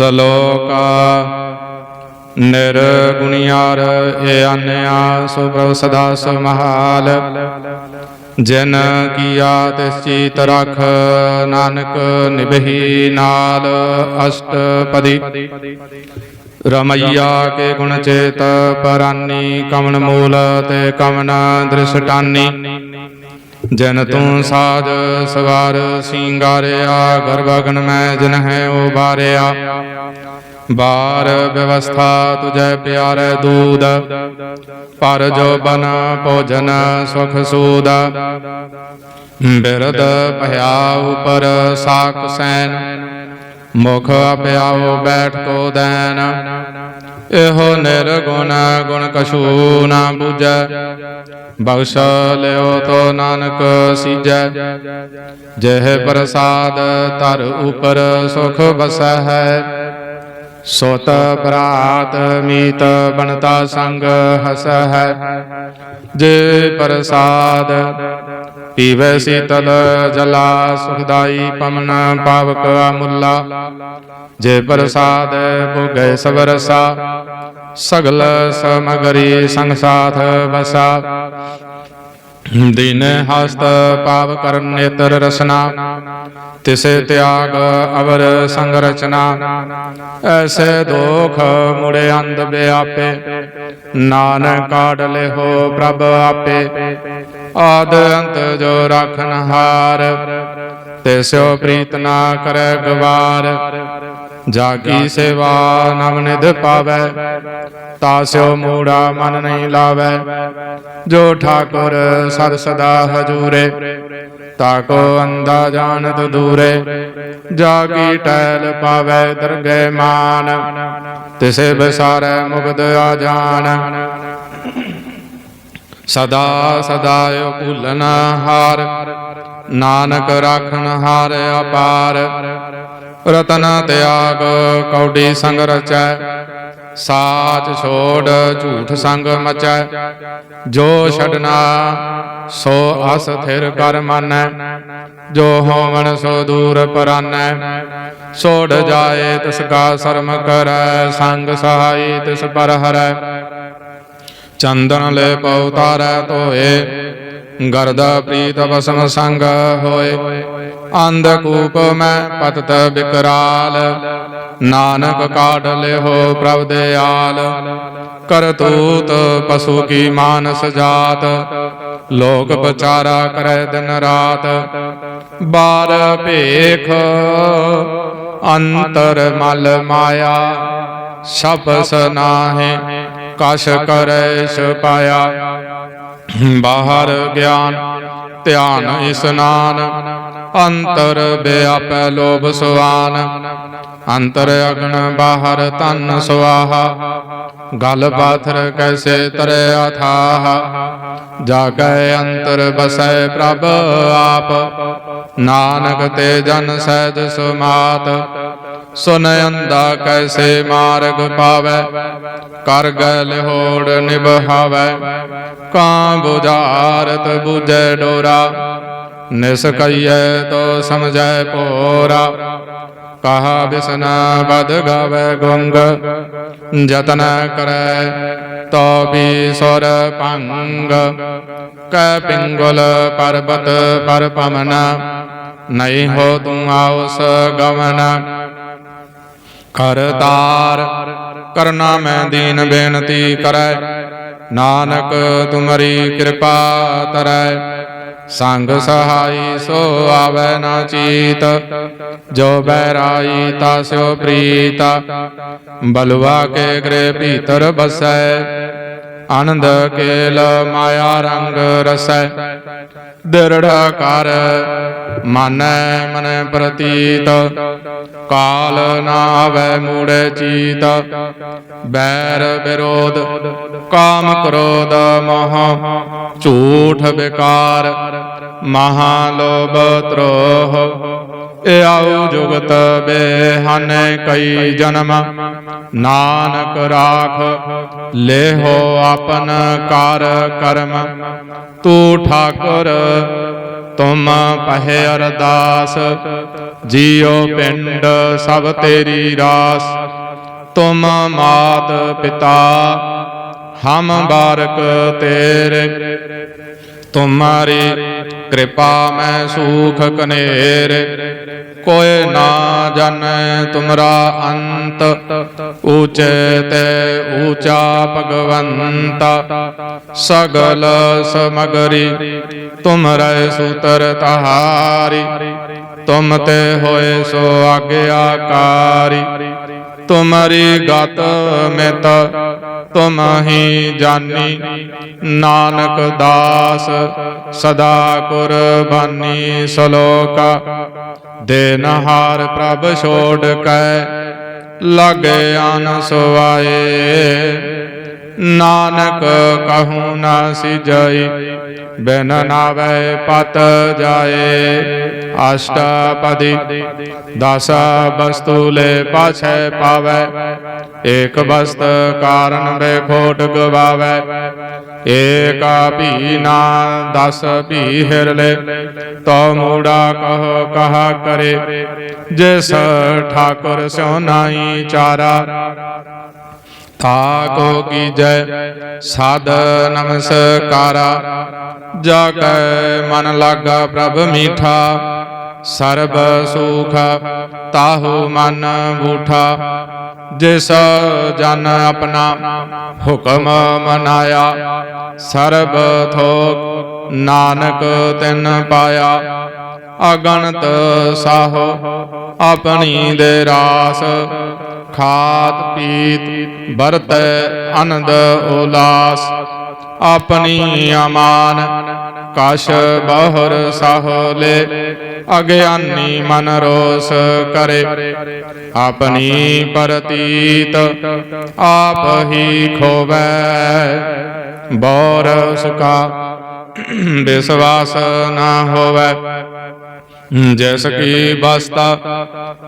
ਸਲੋਕਾ। ਨਿਰਗੁਣਿਆਰ ਏ ਅਨਿਆ ਸੋ ਪ੍ਰਭ ਸਦਾ ਸਮਹਾਲ। ਜਿਨ ਕੀਆ ਤਿਸ ਚੀਤ ਰਖ, ਨਾਨਕ ਨਿਭੀ ਨਾਲ। ਅਸ਼ਟਪਦੀ। ਰਮਈਆ ਕੇ ਗੁਣ ਚੇਤ, ਪਰਾਨੀ ਕਮਨ ਮੂਲ ਤੇ ਕਮਨ ਦ੍ਰਿਸ਼ਟਾਨੀ। ਜਨ ਤੂੰ ਸਾਧ ਸਵਾਰ ਸਿੰਗਾਰਿਆ, ਗਰਭਗਨ ਮੈਂ ਜਿਨ ਹੈ ਉਬਾਰਿਆ ਬਾਰ ਵਿਵਸਥਾ ਤੁਝੈ ਪਿਆਰੇ ਦੂਦ, ਪਰ ਜੋ ਬਨ ਭੋਜਨ ਸੁਖ ਸੂਦ। ਬਿਰਦ ਭਇਆ ਉਪਰ ਸਾਕ ਸੈਨ ਮੁਖ ਅਪਿਆਓ ਬੈਠ ਕੋ ਦੈਨ। ਇਹੋ ਨਿਰਗੁਣ ਗੁਣ ਕਛੂ ਨਾ ਬੁਝੈ। ਬਖਸ਼ ਲਿਓ ਤੋ ਨਾਨਕ ਸੀਜੈ। ਜਹ ਪ੍ਰਸਾਦ ਧਰ ਉਪਰ ਸੁਖ ਵਸੈ ਹੈ। ਸੋਤ ਪ੍ਰਾਤ ਮੀਤ ਬਣਤਾ ਸੰਗ ਹਸ ਹੈ। ਜੇ ਪ੍ਰਸਾਦ ਪੀਵੇ ਸੀਤਲ ਜਲਾ ਸੁਖਦਾਈ ਪਮਨ ਪਾਵਕ ਅਮੁੱਲਾ। ਜੇ ਪ੍ਰਸਾਦ ਭੁਗੈ ਸਵਰਸਾ ਸਗਲ ਸਮਗਰੀ ਸੰਸਾਥ ਵਸਾ। ਦੀਨ ਹਸਤ ਪਾਵ ਕਰਨ ਨੇਤਰ ਰਸਨਾ, ਤਿਸੇ ਤਿਆਗ ਅਵਰ ਸੰਗ ਰਚਨਾ। ਐਸੇ ਦੋਖ ਮੁੜੇ ਅੰਧ ਬਿਆਪੇ, ਨਾਨਕ ਕਾਢ ਲਿਹੋ ਪ੍ਰਭ ਆਪੇ। ਆਦ ਅੰਤ ਜੋ ਰਾਖਨ ਹਾਰ ਤਿਸਿਓ ਪ੍ਰੀਤ ਨਾ ਕਰੈ ਗਵਾਰ। ਜਾਗੀ ਕੀ ਸੇਵਾ ਨਵ ਨਿਧ ਪਾਵੈ ਤਾਸਿਓ ਮੂੜਾ ਮਨ ਨਹੀਂ ਲਾਵੈ। ਜੋ ਠਾਕੁਰ ਸਦ ਸਦਾ ਹਜੂਰੇ ਤਾਕੋ ਅੰਦਾ ਜਾਣਤ ਦੂਰੇ। ਜਾਗੀ ਕੀ ਟੈਲ ਪਾਵੈ ਦਰਗਹਿ ਮਾਨ, ਤਿਸੇ ਬਸਾਰੈ ਮੁਕਤ ਆ ਜਾਣ ਸਦਾ ਸਦਾ ਭੁੱਲਨ ਹਾਰ, ਨਾਨਕ ਰਾਖਣ ਹਾਰ ਅਪਾਰ। ਰਤਨ ਤਿਆਗ ਕੌਡੀ ਸੰਗ ਰਚੈ, ਸਾਚ ਛੋੜ ਝੂਠ ਸੰਗ ਮਚੈ। ਜੋ ਛਡਨਾ ਸੋ ਅਸ ਥਿਰ ਕਰ ਮਾਨੈ। ਜੋ ਹੋਵਣ, ਸੋ ਦੂਰ ਪਰਾਨੈ। ਛੋੜ ਜਾਏ ਤਿਸ ਕਾ ਸ਼ਰਮ ਕਰੈ, ਸੰਗ ਸਹਾਈ ਤਿਸ ਪਰ ਹਰੈ। ਚੰਦਨ ਲੈ ਪਉ ਤਾਰੈ ਧੋਏ, ਗਰਦ ਪ੍ਰੀਤ ਬਸਮ ਸੰਗ ਹੋਏ। ਅੰਧ ਕੂਪ ਮੈਂ ਪਤਤ ਬਿਕਰਾਲ, ਨਾਨਕ ਕਾਢ ਲਿਹੋ ਪ੍ਰਭ ਦਿਆਲ ਕਰਤੂਤ ਪਸ਼ੂ ਕੀ ਮਾਨਸ ਜਾਤ, ਲੋਕ ਪਚਾਰਾ ਕਰੈ ਦਿਨ ਰਾਤ। ਬਾਰ ਭੇਖ ਅੰਤਰ ਮਲ ਮਾਇਆ, ਸ਼ਬਸ ਨਾਹੇ ਕਸ਼ ਕਰੈ ਪਾਇਆ ਬਾਹਰ ਗਿਆਨ, ਧਿਆਨ ਇਸਨਾਨ, ਅੰਤਰ ਬਿਆਪੈ ਲੋਭ ਸੁਆਨ। ਅੰਤਰ ਅਗਨ ਬਾਹਰ ਤਨ ਸੁਆਹਾ। ਗਲ ਪਾਥਰ ਕੈਸੇ ਤਰੇ ਅਥਾਹ। ਜਾ ਕੈ ਅੰਤਰ ਬਸੈ ਪ੍ਰਭ ਆਪ। ਨਾਨਕ ਤੇ ਜਨ ਸਹਿਜ ਸੁਮਾਤ। ਸੁਨ ਕੈਸੇ ਮਾਰਗ ਪਾਵੈ? ਕਰ ਗੈ ਲਿਹੋੜ ਨਿਭਾਵੈ। ਕਾਂ ਬੁਝਾਰਤ ਬੁਝੈ ਡੋਰਾ। ਨਿਸ ਕਈਐ ਤੋ ਸਮਝੈ ਪੋਰਾ ਕਹਾ ਬਿਸਨਾ ਬਦ ਗਾਵੇ ਗੁੰਗ। ਜਤਨ ਕਰੈ ਤੋ ਵੀ ਸੁਰ ਭੰਗ। ਕੈ ਪਿੰਗਲ ਪਰਬਤ ਪਰ ਪਮਨ ਨਹੀਂ ਹੋ ਤੂੰ ਆਉਸ ਗਮਨ ਕਰਤਾਰ ਕਰਨਾ ਮੈਂ ਦੀਨ ਬੇਨਤੀ ਕਰੈ। ਨਾਨਕ ਤੁਮਰੀ ਕਿਰਪਾ ਤਰੈ। ਸੰਗ ਸਹਾਈ ਸੋ ਆਵੈ ਨਾ ਚੀਤ। ਜੋ ਬੈਰਾਈ ਤਾਸਿਓ ਪ੍ਰੀਤਾ। ਬਲਵਾ ਕੇ ਗ੍ਰਹਿ ਭੀਤਰ ਬਸੈ। ਆਨੰਦ ਕੇਲ ਮਾਇਆ ਰੰਗ ਰਸੈ। ਦਿਰੜ ਕਰ ਮਾਨੈ ਮਨੈ ਪ੍ਰਤੀਤ, ਕਾਲ ਨਾ ਆਵੈ ਮੂੜੇ ਚੀਤ, ਬੈਰ ਵਿਰੋਧ, ਕਾਮ ਕ੍ਰੋਧ ਮੋਹ, ਝੂਠ ਵਿਕਾਰ ਮਹਾ ਲੋਭ ਤ੍ਰੋਹ। ਏ ਆਉ ਜੁਗਤ ਬੇਹਨ ਕਈ ਜਨਮ, ਨਾਨਕ ਰਾਖ, ਲੇਹੋ ਆਪਨ ਕਾਰ ਕਰਮ। ਤੂੰ ਠਾਕੁਰ ਤੁਮ ਪਹਿ ਅਰਦਾਸ ਜੀਉ ਪਿੰਡ ਸਭ ਤੇਰੀ ਰਾਸ। ਤੁਮ ਮਾਤ ਪਿਤਾ ਹਮ ਬਾਰਕ ਤੇਰੇ। ਤੁਮਾਰੀ ਕਿਰਪਾ ਮੈਂ ਸੂਖ ਕਨੇਰ। ਕੋਇ ਨਾ ਜਾਣੈ ਤੁਮਰਾ ਅੰਤ, ਊਚੇ ਤੇ ਊਚਾ ਭਗਵੰਤਾ। ਸਗਲ ਸਮਗਰੀ ਤੁਮਰੇ ਸੂਤਰ ਤਹਾਰੀ, ਤੁਮ ਤੇ ਹੋਏ ਸੋ ਆਗਿਆਕਾਰੀ। ਤੁਮਰੀ ਗਤ ਮਿਤ ਤੁਮ ਜਾਨੀ। ਨਾਨਕ ਦਾਸ ਸਦਾ ਕੁਰਬਾਨੀ ਸਲੋਕਾ। ਦੇਨਹਾਰ ਪ੍ਰਭ ਛੋੜ ਕੈ, ਲਗੇ ਆਨ ਸੁਆਏ। ਨਾਨਕ ਕਹੂ ਨਾ ਸਿਜਈ ਬਿਨ ਨਾਵੇ ਪਤ ਜਾਏ। ਅਸ਼ਟਪਦੀ ਦਸ ਵਸਤੂ ਲੈ ਪਾਛੈ ਪਾਵੈ। ਏਕ ਬਸਤ ਕਾਰਨ ਬੇਖੋਟ ਗਵਾਵੈ। ਏਕਾ ਭੀ ਨਾ ਦਸ ਭੀ ਹਿਰ ਲੈ। ਤੋ ਮੂੜਾ ਕਹ ਕਹਾ ਕਰੇ। ਜਿਸ ਠਾਕੁਰ ਸੋ ਨਾਹੀ ਚਾਰਾ। ਤਾਕੋ ਕੀਜੈ ਸਾਧ ਨਮਸਕਾਰਾ। ਜਾ ਕੈ ਮਨ ਲਾਗਾ ਪ੍ਰਭ ਮੀਠਾ। ਸਰਬ ਸੁਖ ਤਾਹੂ ਮਨ ਬੂਠਾ। ਜਿਸ ਜਨ ਆਪਣਾ ਹੁਕਮ ਮਨਾਇਆ, ਸਰਬ ਥੋਕ ਨਾਨਕ ਤਿਨ ਪਾਇਆ। ਅਗਣਤ ਸਾਹੋ ਆਪਣੀ ਦੇ ਰਾਸ ਖਾਤ ਪੀਤ ਵਰਤ ਅਨੰਦ ਉਲਾਸ। ਆਪਣੀ ਅਮਾਨ ਕਸ਼ ਬਹੁਰ ਸਾਹਲੇ ਅਗਿਆਨੀ ਮਨ ਰੋਸ ਕਰੇ। ਆਪਣੀ ਪ੍ਰਤੀਤ ਆਪ ਹੀ ਖੋਵੈ ਬੋਰ ਸੁਕਾ ਵਿਸ਼ਵਾਸ ਨਾ ਹੋਵੈ। ਜੈਸ ਕੀ ਬਸਤਾ,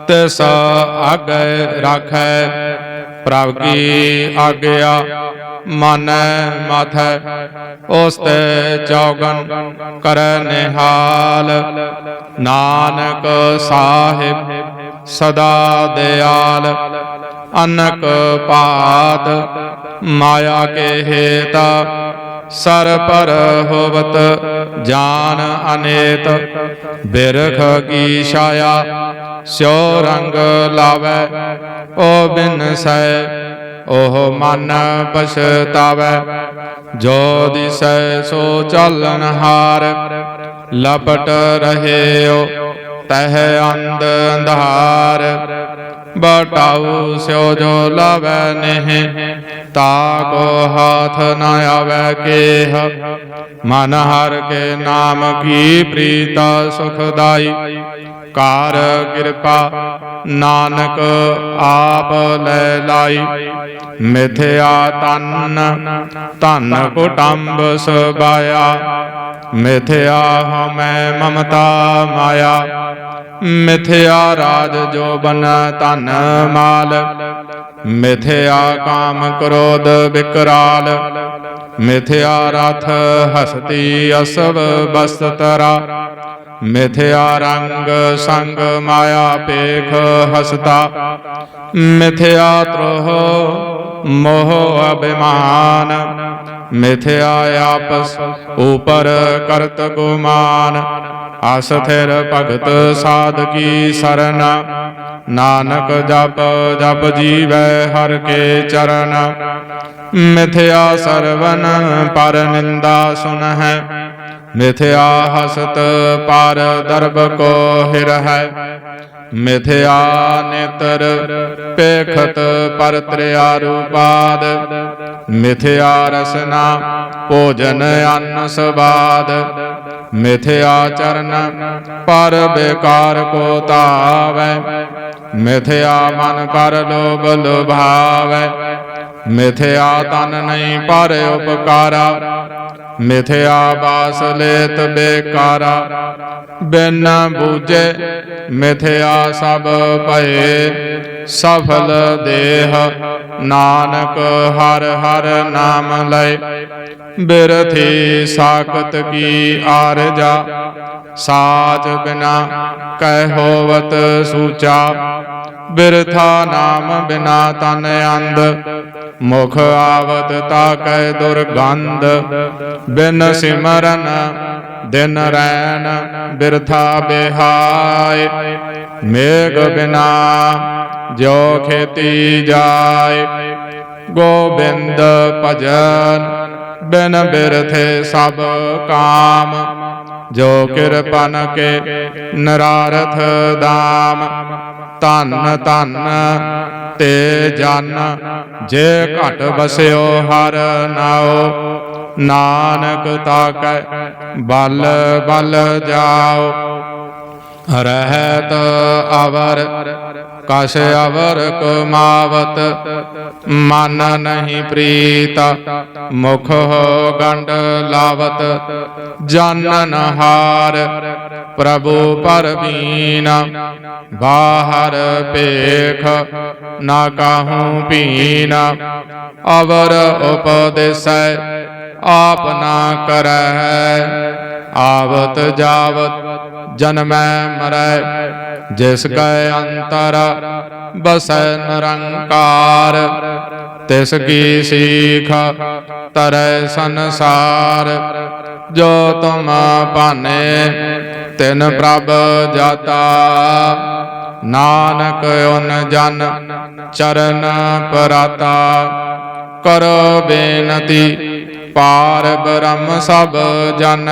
ਤਿਸ ਆਗੇ ਰਾਖੈ, ਪ੍ਰਭ ਕੀ ਆਗਿਆ ਮਾਨੈ ਮਾਥੈ ਉਸ ਤੇ ਚੌਗਨ ਕਰੈ ਨਿਹਾਲ। ਨਾਨਕ ਸਾਹਿਬ ਸਦਾ ਦਿਆਲ, ਅਨਕ ਪਾਤ ਮਾਇਆ ਕੇ ਹੇਤਾ ਸਰ ਪਰ ਹੋਵਤ, ਜਾਨ ਅਨੇਤ, ਬਿਰਖ ਕੀ ਛਾਇਆ, ਸਿਉ ਰੰਗ ਲਾਵੈ, ਓ ਬਿਨ ਸੈ ਓਹ ਮਨ ਪਛਤਾਵੈ। ਜੋ ਦਿਸੈ ਸੋ ਚੱਲਨ ਹਾਰ, ਲਪਟ ਰਹਿਓ, ਤਹ ਅੰਧ ਅੰਧਾਰ। ਬਟਾਉ ਸਿਓ ਜੋ ਲਵੈ ਨਹਿ ਤਾ ਕੋ ਹਾਥ ਨ ਆਵੈ ਕੇਹ ਮਨ ਹਰ ਕੇ ਨਾਮ ਕੀ ਪ੍ਰੀਤਾ ਸੁਖਦਾਈ ਕਾਰ ਕਿਰਪਾ ਨਾਨਕ ਆਪ ਲੈ ਲਾਈ ਮਿਥਿਆ ਤਨ ਧਨ ਕੁਟੰਬ ਸਬਾਇਆ ਮਿਥਿਆ ਹਮੈ ਮਮਤਾ ਮਾਇਆ ਮਿਥਿਆ ਰਾਜ ਜੋ ਬਨ ਧਨ ਮਾਲ ਮਿਥਿਆ ਕਾਮ ਕ੍ਰੋਧ ਵਿਕਰਾਲ ਮਿਥਿਆ ਰਥ ਹਸਤੀ ਅਸਵ ਬਸਤਰਾ, ਮਿਥਿਆ ਰੰਗ ਸੰਗ ਮਾਇਆ ਪੇਖ ਹਸਤਾ, ਮਿਥਿਆ ਤ੍ਰੋਹ ਮੋਹ ਅਭਿਮਾਨ, ਮਿਥਿਆ ਆਪਸ, ਉਪਰ ਕਰਤ ਗੁਮਾਨ। ਅਸਥਿਰ ਭਗਤ ਸਾਧਕੀ ਸਰਨ, ਨਾਨਕ ਜਪ ਜਪ ਜੀਵੈ ਹਰ ਕੇ ਚਰਨ। ਮਿਥਿਆ ਸਰਵਨ ਪਰ ਨਿੰਦਾ ਸੁਨ ਹੈ ਮਿਥਿਆ ਹਸਤ ਪਰ ਦਰਬ ਕੋ ਹਿਰ ਹੈ ਮਿਥਿਆ ਨੇਤਰ ਪੇਖਤ ਪਰ ਤ੍ਰਿਆ ਰੂਪਾਦ ਮਿਥਿਆ ਰਸਨਾ ਭੋਜਨ ਅੰਨ ਸਵਾਦ ਮਿਥਿਆ ਚਰਨ ਪਰ ਬੇਕਾਰ ਕੋ ਤਾਵੈ, ਮਿਥਿਆ ਮਨ ਪਰ ਲੋਭ ਲੁਭਾਵੈ। ਮਿਥਿਆ ਤਨ ਨਹੀਂ ਪਰ ਉਪਕਾਰਾ, ਮਿਥਿਆ ਬਾਸ ਲੇਤ ਬੇਕਾਰਾ। ਬਿਨ ਬੂਝੇ ਮਿਥਿਆ ਸਭ ਭਏ, ਸਫਲ ਦੇਹ ਨਾਨਕ ਹਰ ਹਰ ਨਾਮ ਲੈ ਬਿਰਥੀ ਸਾਖਤ ਕੀ ਆਰਜਾ, ਸਾਜ ਬਿਨਾ ਕਹਿ ਹੋਵਤ ਸੂਚਾ। ਬਿਰਥਾ ਨਾਮ ਬਿਨਾ ਤਨ ਅੰਧ ਮੁਖ ਆਵਤ ਤਾਕੈ ਦੁਰਗੰਧ, ਬਿਨ ਸਿਮਰਨ ਦਿਨ ਰੈਣ ਬਿਰਥਾ ਬਿਹਾਏ ਮੇਘ ਬਿਨਾ ਜੋ ਖੇਤੀ ਜਾਏ ਗੋਬਿੰਦ ਭਜਨ ਬਿਨ ਬਿਰਥੇ ਸਭ ਕਾਮ। ਜੋ ਕਿਰਪਨ ਕੇ ਨਰਾਰਥ ਦਾਮ। ਧੰਨ ਧੰਨ ਤੇ ਜਨ। ਜੇ ਘਟ ਬਸਿਓ ਹਰ ਨਾਉ। ਨਾਨਕ ਤਾਕੈ ਬਲ ਬਲ ਜਾਓ ਰਹਿਤ ਅਵਰ ਕਸ਼ ਅਵਰ ਕਮਾਵਤ ਮਨ ਨਹੀਂ ਪ੍ਰੀਤ, ਮੁਖ ਹੋ ਗੰਡ ਲਾਵਤ, ਜਾਨਨ ਹਾਰ, ਪ੍ਰਭੂ ਪਰਬੀਨ ਬਾਹਰ ਪੇਖ ਨਾ ਕਾਹੂ ਪੀਨ ਅਵਰ ਉਪਦੇਸੈ ਆਪ ਨਾ ਕਰੈ, ਆਵਤ ਜਾਵਤ ਜਨਮੈ ਮਰੈ। ਜਿਸ ਕੈ ਅੰਤਰ ਬਸੈ ਨਿਰੰਕਾਰ, ਤਿਸ ਕੀ ਸੀਖ ਤਰੈ ਸੰਸਾਰ, ਜੋ ਤੁਮ ਭਾਨੇ, ਤਿਨ ਪ੍ਰਭ ਜਾਤਾ। ਨਾਨਕ ਓਨ ਜਨ ਚਰਨ ਪਰਾਤਾ, ਕਰੋ ਬੇਨਤੀ, ਪਾਰ ਬ੍ਰਹਮ ਸਭ ਜਨ,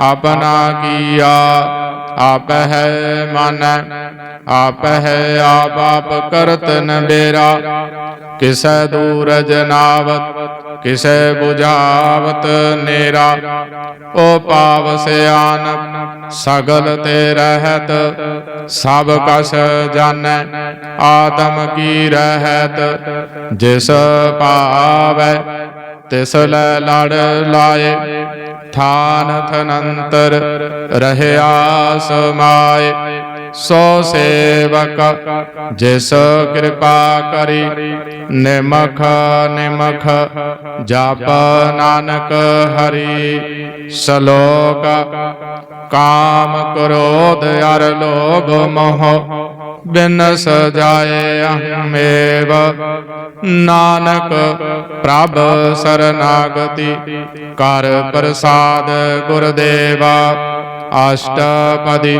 ਆਪਣਾ ਕੀਆ ਆਪ ਹੈ ਮਨ ਆਪ ਹੈ ਆਪ ਆਪ ਕਰਤ ਨ ਬੇਰਾ ਕਿਸੈ ਦੂਰਜ ਨਾਵਤ ਕਿਸੈ 부ਝਾਵਤ ਨੇਰਾ ਓ ਪਾਵ ਸਿਆਨ ਸਗਲ ਤੇ ਰਹਿਤ ਸਭ ਕਸ ਜਾਣੈ ਆਤਮ ਕੀ ਰਹਿਤ ਜਿਸ ਭਾਵੈ ਤਿਸ ਲੈ ਲੜ ਲਾਏ ਥਾਨ ਥਨੰਤਰ ਰਹਿਆ ਸਮਾਏ ਸੋ ਸੇਵਕ, ਜਿਸ ਕਿਰਪਾ ਕਰੀ, ਨਿਮਖ ਨਿਮਖ, ਜਪ ਨਾਨਕ ਹਰੀ, ਸ਼ਲੋਕ, ਕਾਮ ਕ੍ਰੋਧ ਅਰ ਲੋਭ ਮੋਹ, ਬਿਨ ਸਜਾਏ ਅਹਮੇਵ, ਨਾਨਕ ਪ੍ਰਭ ਸਰਨਾਗਤੀ, ਕਰ ਪ੍ਰਸਾਦ ਗੁਰਦੇਵਾ। ਅਸ਼ਟਪਦੀ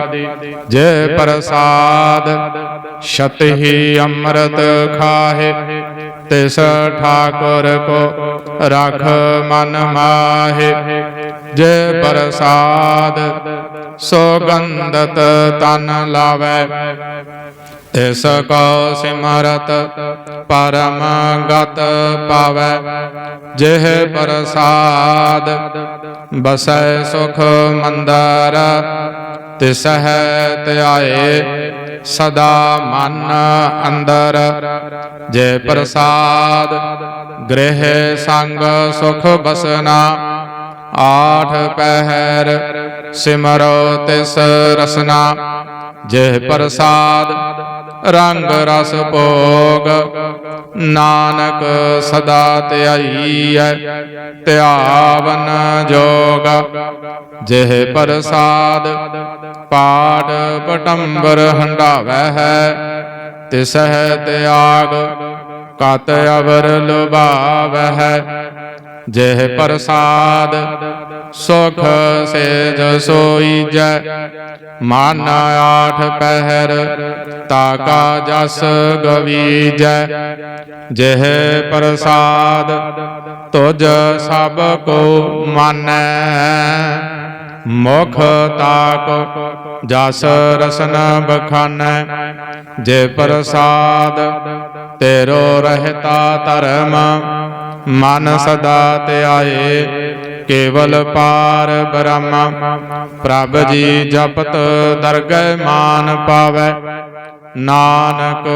ਜੈ ਪ੍ਰਸਾਦ ਸ਼ਤਿ ਅੰਮ੍ਰਿਤ ਖਾਹੇ ਤਿਸ ਠਾਕੁਰ ਕੋ ਰਖ ਮਨ ਮਾਹੇ ਜੈ ਪ੍ਰਸਾਦ ਸੋਗੰਧਤ ਤਨ ਲਾਵੇ ਤਿਸ ਕੋ ਸਿਮਰਤ ਪਰਮ ਗਤ ਪਾਵੈ, ਜਿਹ ਪ੍ਰਸਾਦ ਬਸੈ ਸੁਖ ਮੰਦਰ, ਤਿਸਹਿ ਧਿਆਏ ਸਦਾ ਮਨ ਅੰਦਰ, ਜੇ ਪ੍ਰਸਾਦ ਗ੍ਰਹਿ ਸੰਗ ਸੁਖ ਬਸਨਾ ਆਠ ਪਹਿਰ ਸਿਮਰੋ ਤਿਸ ਰਸਨਾ, ਜਿਹ ਪ੍ਰਸਾਦ ਰੰਗ ਰਸ ਭੋਗ। ਨਾਨਕ ਸਦਾ ਧਿਆਈਐ, ਧਿਆਵਨ ਜੋਗ। ਜਿਹ ਪ੍ਰਸਾਦ ਪਾਠ ਪਟੰਬਰ ਹੰਡਾਵੈ ਹੈ ਤਿਸਹਿ ਤਿਆਗ, ਕਤ ਅਵਰ ਲੁਭਾਵੈ ਹੈ ਜਿਹ ਪ੍ਰਸਾਦ, ਸੁਖ ਸੇਜ ਸੋਈ ਜੈ। ਮਨ ਆਠ ਪਹਿਰ, ਤਾਕਾ ਜਸ ਗਵੀ ਜੈ। ਜਿਹ ਪ੍ਰਸਾਦ, ਤੁਜ ਸਭ ਕੋ ਮਾਨੈ। ਮੁਖ ਤਾਕ ਜਸ ਰਸਨ ਬਖਾਨੈ। ਜੇ ਪ੍ਰਸਾਦ ਤੇਰੋ ਰਹਿਤਾ ਧਰਮ, ਮਨ ਸਦਾ ਧਿਆਏ ਕੇਵਲ ਪਾਰ ਬ੍ਰਹਮ। ਪ੍ਰਭ ਜੀ ਜਪਤ ਦਰਗਹਿ ਮਾਨ ਪਾਵੈ। ਨਾਨਕ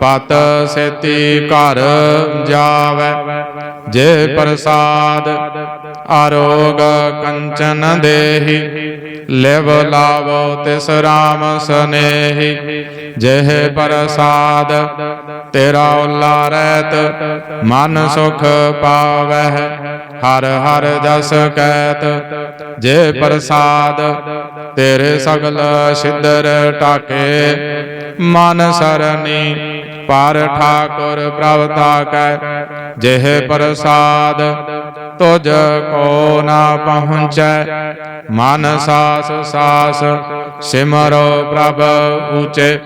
ਪਤ ਸੇਤੀ ਘਰ ਜਾਵੈ। ਜੇ ਪ੍ਰਸਾਦ, ਆਰੋਗ ਕੰਚਨ ਦੇਹੀ, ਲਿਵ ਲਾਵੋ ਤਿਸ ਰਾਮ ਸਨੇਹੀ। ਜਿਹ ਪ੍ਰਸਾਦ, ਤੇਰਾ ਉਲਾ ਰਹਿਤ ਮਨ ਸੁਖ ਪਾਵਹਿ, ਹਰ ਹਰ ਜਸ ਕਹਿਤ ਜੇ ਪ੍ਰਸਾਦ, ਤੇਰੇ ਸਗਲ ਸਿੱਧਰ ਟਾਕੇ। ਮਨ ਸਰਨੀ, ਪਰ ਠਾਕੁਰ ਪ੍ਰਭ ਤਾਕੈ ਜਿਹ ਪ੍ਰਸਾਦ ਤੁਜ ਕੋ ਨਾ ਪਹੁੰਚੈ। ਮਨ ਸਾਸ ਸਾਸ ਸਿਮਰੋ ਪ੍ਰਭ ਊਚੇ।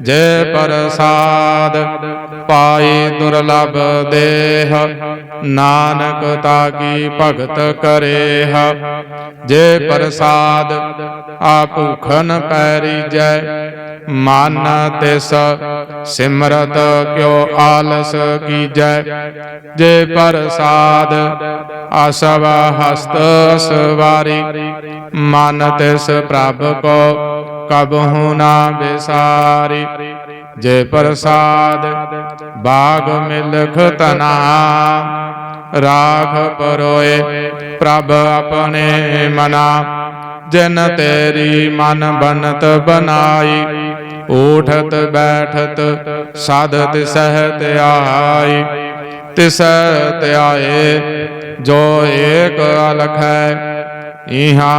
ਜੇ ਪ੍ਰਸਾਦ ਪਾਈ ਦੁਰਲਭ ਦੇਹ, ਨਾਨਕ ਤਾਕੀ ਭਗਤ ਕਰੇ ਹ ਜੇ ਪ੍ਰਸਾਦ ਆ ਭੂਖਨ ਪੈਰੀਜੈ ਮਨ ਤਿਸ ਸਿਮਰਤ ਕਿਉ ਆਲਸ ਕੀਜੈ ਜੇ? ਪ੍ਰਸਾਦ ਆਸਵ ਹਸਤ ਸਵਾਰੀ, ਮਨ ਤਿਸ ਪ੍ਰਭ ਕੋ ਕਬਹੁ ਨਾ ਬਿਸਾਰੀ ਜੇ ਪ੍ਰਸਾਦ ਬਾਗ ਮਿਲਖ ਤਨਾ, ਰਾਖ ਪਰੋਏ ਪ੍ਰਭ ਆਪਣੇ ਮਨਾ। ਜਿਨ ਤੇਰੀ ਮਨ ਬਨਤ ਬਨਾਈ ਉਠਤ ਬੈਠਤ ਸਦ ਤਿਸਹਿ ਧਿਆਈ ਤਿਸਹਿ ਧਿਆਏ ਜੋ ਏਕ ਅਲਖ ਹੈ ਇਹਾ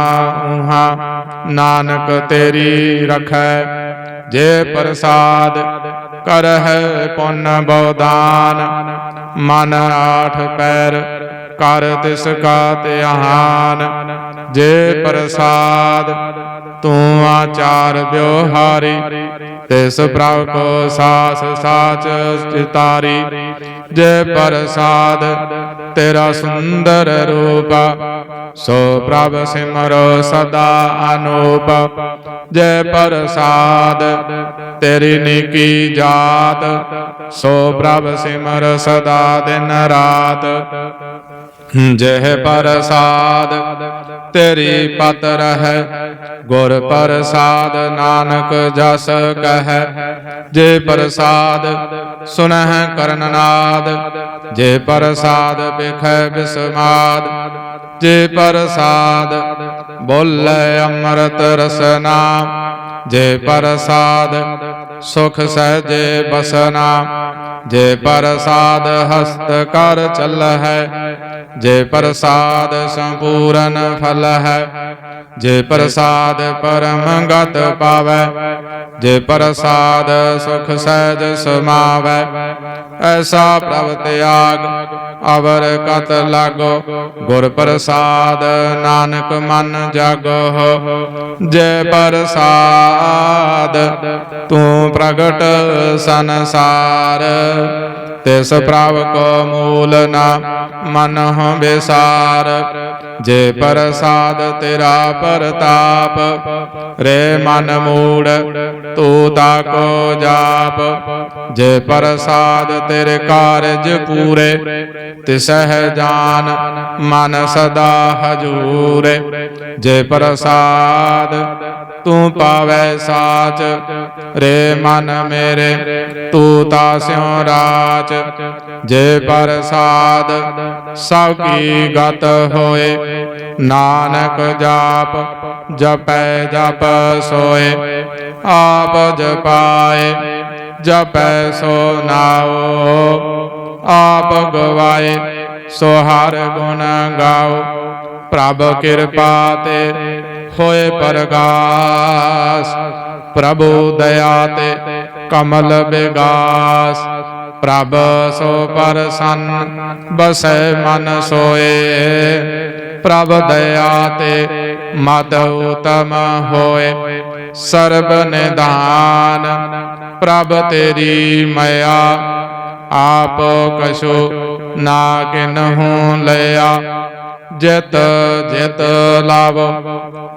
ਉਹਾ ਨਾਨਕ ਤੇਰੀ ਰਖੈ। ਜੇ ਪ੍ਰਸਾਦ ਕਰਹਿ ਪੁੰਨ ਬਉਦਾਨ ਮਨ ਆਠ ਪੈਰ ਕਰ ਤਿਸ ਕਾ ਧਿਆਨ ਜੇ ਪ੍ਰਸਾਦ ਤੂੰ ਆਚਾਰ ਵਿਵਹਾਰੀ, ਤਿਸ ਪ੍ਰਭ ਕੋ ਸਾਸ ਸਾਚ ਚਿਤਾਰੀ, ਜੇ ਪ੍ਰਸਾਦ ਤੇਰਾ ਸੁੰਦਰ ਰੂਪ, ਸੋ ਪ੍ਰਭ ਸਿਮਰੋ ਸਦਾ ਅਨੂਪ, ਜੈ ਪ੍ਰਸਾਦ ਤੇਰੀ ਨਿਕੀ ਜਾਤ, ਸੋ ਪ੍ਰਭ ਸਿਮਰ ਸਦਾ ਦਿਨ ਰਾਤ ਜਹ ਪ੍ਰਸਾਦ, ਤੇਰੀ ਪਤ ਰਹਿ। ਗੁਰ ਪ੍ਰਸਾਦ, ਨਾਨਕ ਜਸ ਕਹੈ। ਜੇ ਪ੍ਰਸਾਦ, ਸੁਨਹਿ ਕਰਨ ਨਾਦ ਜੇ ਪ੍ਰਸਾਦ ਬਿਖੈ ਬਿਸਮਾਦ। ਜੇ ਪ੍ਰਸਾਦ, ਬੋਲੇ ਅੰਮ੍ਰਿਤ ਰਸਨਾ। ਜੇ ਪ੍ਰਸਾਦ ਸੁਖ ਸਹਜੇ ਬਸਨਾ। ਜੇ ਪ੍ਰਸਾਦ ਹਸਤ ਕਰ ਚੱਲ ਹੈ ਜੇ ਪ੍ਰਸਾਦ ਸੰਪੂਰਨ ਫਲ ਹੈ ਜੇ ਪ੍ਰਸਾਦ ਪਰਮ ਗਤ ਪਾਵੈ ਜੇ ਪ੍ਰਸਾਦ ਸੁਖ ਸਹਿਜ ਸਮਾਵੈ ਐਸਾ ਪ੍ਰਭ ਤਿਆਗ, ਅਵਰ ਕਤ ਲਾਗੋ, ਗੁਰ ਪ੍ਰਸਾਦ ਨਾਨਕ ਮਨ ਜਾਗੋ। ਜੇ ਪ੍ਰਸਾਦ ਤੂੰ ਪ੍ਰਗਟ ਸੰਸਾਰ। ਤਿਸ ਪ੍ਰਭ ਕੋ ਮੂਲ ਨਾ ਮਨ ਹੋ ਬਿਸਾਰ। ਜੇ ਪ੍ਰਸਾਦ ਤੇਰਾ ਪ੍ਰਤਾਪ, ਰੇ ਮਨ ਮੂੜ, ਤੂੰ ਤਾ ਕੋ ਜਾਪ। ਜੇ ਪ੍ਰਸਾਦ ਤੇਰੇ ਕਾਰਜ ਪੂਰੇ, ਤਿਸਹਿ ਜਾਨ ਮਨ ਸਦਾ ਹਜੂਰੇ ਜੇ ਪ੍ਰਸਾਦ ਤੂੰ ਪਾਵੈ ਸਾਚ, ਰੇ ਮਨ ਮੇਰੇ, ਤੂੰ ਤਾ ਸਿਉ ਰਾਚ। ਜੇ ਪ੍ਰਸਾਦ ਸਭ ਕੀ ਗਤ ਹੋਏ ਨਾਨਕ ਜਾਪ, ਜਪੈ, ਜਪ ਸੋਏ। ਆਪ ਜਪਾਏ, ਜਪੈ ਸੋ ਨਾਉ ਆਪ ਗਵਾਏ, ਸੋ ਹਰ ਗੁਣ ਗਾਓ। ਪ੍ਰਭ ਕਿਰਪਾ ਤੇ ਹੋਏ ਪ੍ਰਗਾਸ। ਪ੍ਰਭੂ ਦਇਆ ਤੇ ਕਮਲ ਬਿਗਾਸ। ਪ੍ਰਭ ਸੋ ਪਰਸੰਨ, ਬਸੈ ਮਨ ਸੋਏ। ਪ੍ਰਭ ਦਇਆ ਤੇ ਮਦ ਉਤਮ ਹੋਏ। ਸਰਬ ਨਿਦਾਨ ਪ੍ਰਭ ਤੇਰੀ ਮਇਆ, ਆਪ ਕਛੂ ਨਾ ਕਿਨਹੂ ਲਿਆ। ਜਿਤ ਜਿਤ ਲਾਭ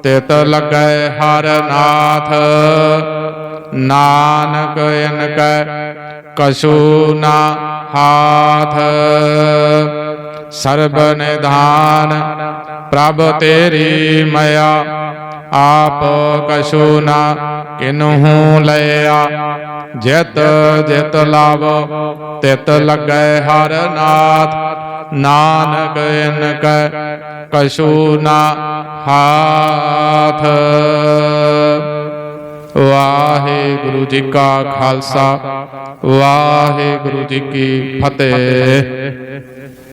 ਤਿਤ ਲੱਗੈ ਹਰ ਨਾਥ। ਨਾਨਕ ਇਨ ਕੈ ਕਛੂ ਨਾ ਹਾਥ। ਸਰਬ ਨਿਧਾਨ ਪ੍ਰਭ ਤੇਰੀ ਮਇਆ, ਆਪ ਕਛੂ ਨਾ ਕਿਨਹੂ ਲਿਆ ਜਿਤ ਜਿਤ ਲਾਭ ਤਿਤ ਲੱਗੈ ਹਰ ਨਾਥ। ਨਾਨਕ ਇਨ ਕੈ ਕਛੂ ਨਾ ਹਾਥ। ਵਾਹਿਗੁਰੂ ਜੀ ਕਾ ਖਾਲਸਾ, ਵਾਹਿਗੁਰੂ ਜੀ ਕੀ ਫਤਿਹ।